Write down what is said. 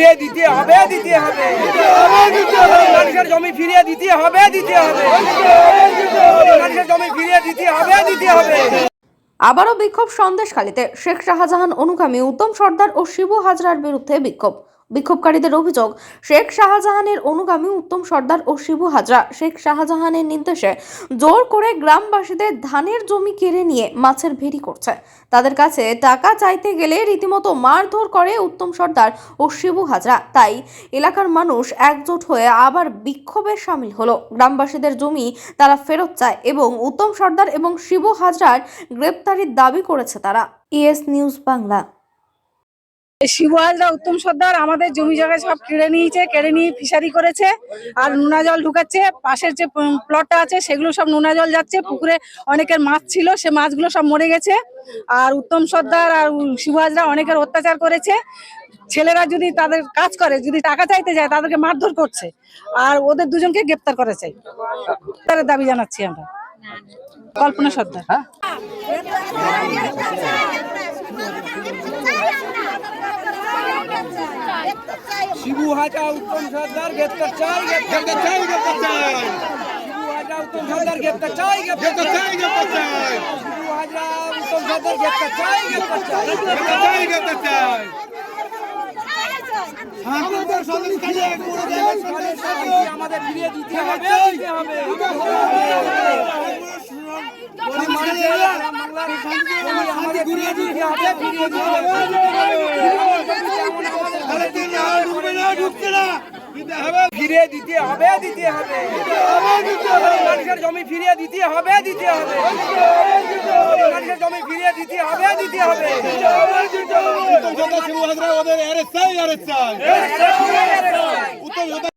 ফিরিয়ে দিতে হবে দিতে হবে। মানুষের জমি ফিরিয়ে দিতে হবে দিতে হবে। মানুষের জমি ফিরিয়ে দিতে হবে দিতে হবে। আবারও বিক্ষোভ সন্দেশখালীতে। শেখ শাহজাহান অনুগামী উত্তম সর্দার ও শিবু হাজরার বিরুদ্ধে বিক্ষোভ। বিক্ষোভকারীদের অভিযোগ, শেখ শাহজাহানের অনুগামী উত্তম সর্দার ও শিবু হাজরা। শেখ শাহজাহানের নির্দেশে জোর করে গ্রামবাসীদের ধানের জমি কেড়ে নিয়ে মাছের ভেড়ি করছে। তাদের কাছে টাকা চাইতে গেলে রীতিমতো মারধর করে উত্তম সর্দার ও শিবু হাজরা। তাই এলাকার মানুষ একজোট হয়ে আবার বিক্ষোভে সামিল হলো। গ্রামবাসীদের জমি তারা ফেরত চায় এবং উত্তম সর্দার এবং শিবু হাজরার গ্রেপ্তারির দাবি করেছে তারা। ES news Bangla. শিবহাজরা Uttam Sardar আমাদের জমি জায়গা সব কেড়ে নিয়েছে, কেড়ে নিয়ে ফিশারি করেছে আর নোনা জল ঢুকাচ্ছে। পাশের যে প্লটটা আছে সেগুলো সব নোনা জল যাচ্ছে, পুকুরে অনেকের মাছ ছিল, সে মাছগুলো সব মরে গেছে। আর উত্তম সর্দার আর শিবহাজরা অনেকের অত্যাচার করেছে। ছেলেরা যদি তাদের কাজ করে, যদি টাকা চাইতে যায়, তাদেরকে মারধর করছে। আর ওদের দুজনকে গ্রেপ্তার করেছে। তার দাবি জানাচ্ছি আমরা। কল্পনা সর্দার। শিবু হাজা উত্তম সর্দার গ্রেপ্তার চাই গ্রেপ্তার চাই গ্রেপ্তার চাই। শিবু হাজা উত্তম সর্দার গ্রেপ্তার চাই গ্রেপ্তার চাই গ্রেপ্তার চাই। শিবু হাজা উত্তম সর্দার গ্রেপ্তার চাই গ্রেপ্তার চাই। গ্রেপ্তার চাই গ্রেপ্তার চাই। আমাদের ফিরিয়ে দিতে হবে দিতে হবে। আমাদের ফিরিয়ে দিতে হবে ফিরিয়ে দিতে হবে দিতে হবে। মানুষের জমি ফিরিয়ে দিতে হবে দিতে হবে। মানুষের জমি ফিরিয়ে দিতে হবে দিতে হবে। উত্তম যোদ্ধা শিবু হাজরা ওদের অ্যারেস্ট চাই